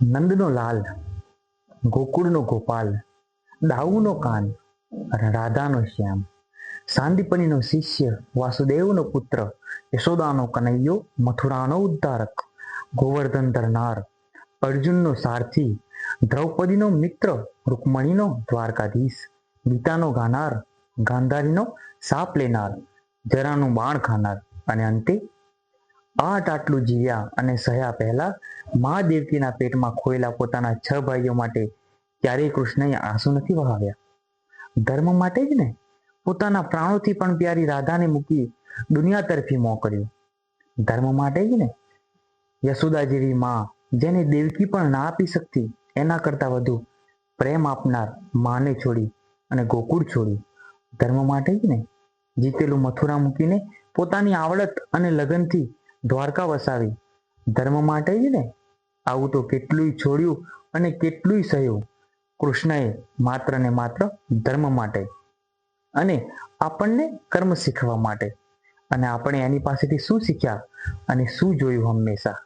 નંદનો લાલ, ગોકુળનો ગોપાલ, દાઉનો કાન અને રાધાનો શ્યામ, સાંદીપનીનો શિષ્ય, વાસુદેવનો પુત્ર, યશોદાનો કનૈયો, મથુરાનો ઉદ્ધારક, ગોવર્ધન ધરનાર, અર્જુનનો સારથી, દ્રૌપદીનો મિત્ર, રૂકમણીનો દ્વારકાધીશ, ગીતાનો ગાનાર, ગાંધારીનો સાપ લેનાર, જરાનું બાણ ખાનાર અને અંતે આઠ આટલું જીવ્યા અને સહ્યા પહેલા મા દેવકીના પેટમાં ખોયેલા પોતાના છ ભાઈઓ માટે ક્યારેય કૃષ્ણએ આંસુ નથી વહાવ્યા. ધર્મ માટે જ ને? પોતાના પ્રાણોથી પણ પ્યારી રાધાને મૂકી દુનિયા તરફી મોં કર્યો. ધર્મ માટે જ ને? યશોદા જેવી માં, જેને દેવકી પણ ના આપી શકતી, એના કરતા વધુ પ્રેમ આપનાર માને છોડી અને ગોકુળ છોડ્યું ધર્મ માટે જ ને? જીતેલું મથુરા મૂકીને પોતાની આવડત અને લગનથી દ્વારકા વસાવી. ધર્મ માટે જ ને આવું તો કેટલુંય છોડ્યું અને કેટલુંય સહ્યું. કૃષ્ણએ માત્ર ને માત્ર ધર્મ માટે અને આપણને કર્મ શીખવા માટે. અને આપણે એની પાસેથી શું શીખ્યા અને શું જોયું હંમેશા?